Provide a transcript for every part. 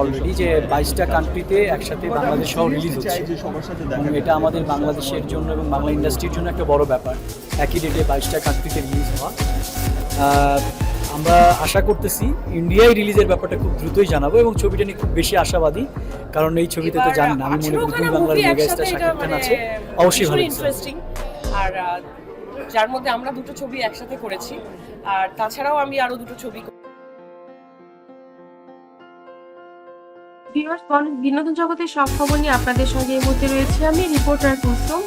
Already যে বাইশটা কান্ট্রিতে একসাথে বাংলাদেশ সহ রিলিজ হচ্ছে। এবং এটা আমাদের বাংলাদেশের জন্য এবং বাংলা ইন্ডাস্ট্রির জন্য একটা বড় ব্যাপার। একই ডেটে বাইশটা কান্ট্রিতে রিলিজ হওয়া। আমরা আশা করতেছি ইন্ডিয়ায় রিলিজের ব্যাপারটা খুব দ্রুতই জানাব এবং ছবিটা নিয়ে খুব বেশি আশাবাদী কারণ এই ছবিতে তো জানেন আমি মনে করি দুই বাংলার মেগা স্টার শাকিব খান আছে অবশ্যই ভালো ইন্টারেস্টিং আর যার মধ্যে আমরা দুটো ছবি একসাথে করেছি। আর তাছাড়াও আমি আরও দুটো ছবি ভিউয়ার্স বিনোদন জগতের সব খবর নিয়ে আপনাদের সঙ্গে এই মুহূর্তে রয়েছে আমি রিপোর্টার কুসুম।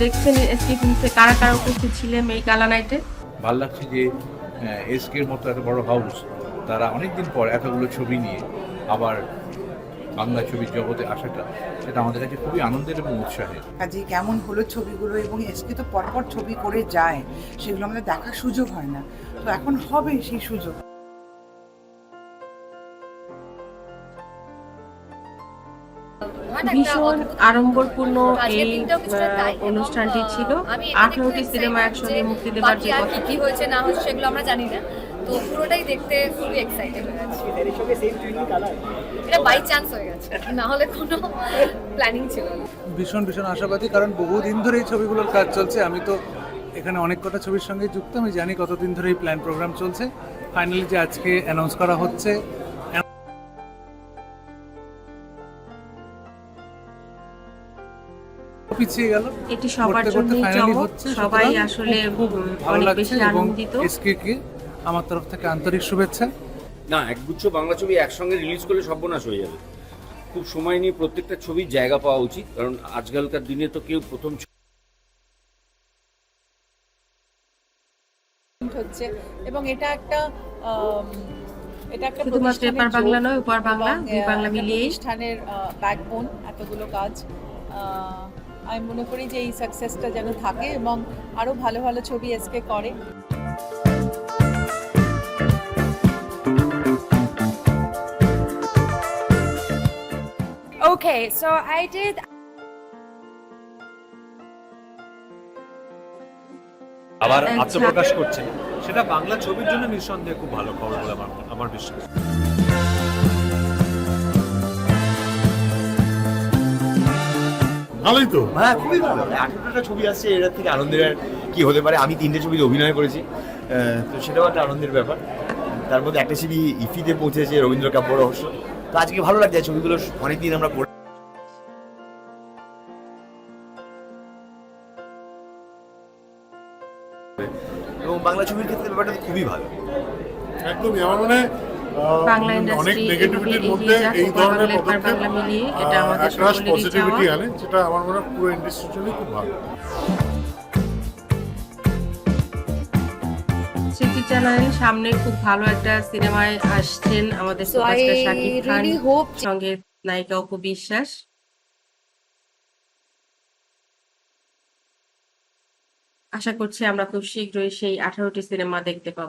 দেখছেন এসকে ফিল্মসে কারা কারা উপস্থিত ছিলেন এই গালা নাইটে ভালো লাগছে যে এসকের মতো এত বড় হাউস তারা অনেকদিন পর এতগুলো ছবি নিয়ে আবার বাংলা ছবির জগতে আসাটা সেটা আমাদের কাছে খুবই আনন্দের এবং উৎসাহের। কাজে কেমন হলো ছবিগুলো এবং এসকে তো পরপর ছবি করে যায় সেগুলো আমাদের দেখার সুযোগ হয় না। তো এখন হবে সেই সুযোগ। ভীষণ আড়ম্বরপূর্ণ এই অনুষ্ঠানটি ছিল। আঠারোটি সিনেমা একসঙ্গে মুক্তি যে কথা কি হয়েছে না হয়েছে সেগুলো আমরা জানি না। তো পুরোটাই দেখতে খুবই এক্সাইটেড হয়ে আছি। এটা বাই চান্স হয়ে গেছে। না হলে কোনো প্ল্যানিং ছিল না। ভীষণ ভীষণ আশাবাদী কারণ বহুদিন ধরে এই ছবিগুলোর কাজ চলছে। আমি তো এখানে অনেক কটা ছবির সঙ্গে যুক্ত। আমি জানি কতদিন ধরে এই প্ল্যান প্রোগ্রাম চলছে। ফাইনালি যে আজকে অ্যানাউন্স করা হচ্ছে পিছিয়ে গেল। এটি সবার ফাইনালি চমক। হচ্ছে। সবাই আসলে ভালো অনেক লাগছে বেশি আনন্দিত। এসকে কে আমার তরফ থেকে আন্তরিক শুভেচ্ছা। না একগুচ্ছ বাংলা ছবি একসঙ্গে রিলিজ করলে সর্বনাশ হয়ে যাবে। খুব সময় নিয়ে প্রত্যেকটা ছবির জায়গা পাওয়া উচিত কারণ আজকালকার দিনে তো কেউ প্রথম হচ্ছে। এবং এটা একটা এটা একটা শুধুমাত্র এপার বাংলা নয় ওপার বাংলা দুই বাংলা একটা মিলিয়েই প্রতিষ্ঠানের ব্যাকবোন এতগুলো কাজ। আহ, আমি মনে করি যে এই সাকসেসটা যেন থাকে এবং আরও ভালো ভালো ছবি এসকে করে। Okay, so I did আবার। আত্মপ্রকাশ করছে। সেটা বাংলা ছবির জন্য নিঃসন্দেহে খুব ভালো খবর বলে আমার আমার বিশ্বাস। ভালোই তো। হ্যাঁ খুবই ভালো। আঠারোটা ছবি আসছে এটার থেকে আনন্দের আর কি হতে পারে? আমি তিনটে ছবিতে অভিনয় করেছি। তো সেটাও একটা আনন্দের ব্যাপার। তার মধ্যে একটা ছবি ইফিতে পৌঁছেছে রবীন্দ্র কাব্য রহস্য তো আজকে ভালো লাগছে ছবিগুলো অনেকদিন আমরা করে এবং বাংলা ছবির ক্ষেত্রে ব্যাপারটা খুবই ভালো। একদমই আমার মনে হয়, বাংলা ইন্ডাস্ট্রি নেগেটিভিটির মধ্যে এই ধরনের পদক্ষেপ মিলিয়ে এটা আমাদের পজিটিভিটি আনে যেটা আমার মনে হয় পুরো ইন্ডাস্ট্রির জন্য খুব ভালো। স্মৃতি চ্যানেল সামনে খুব ভালো একটা সিনেমায় আসছেন আমাদের So I superstar Shakib Khan. সঙ্গে নায়িকা অপু বিশ্বাস। আশা করছি আমরা খুব শীঘ্রই সেই আঠারোটি সিনেমা দেখতে পাবো।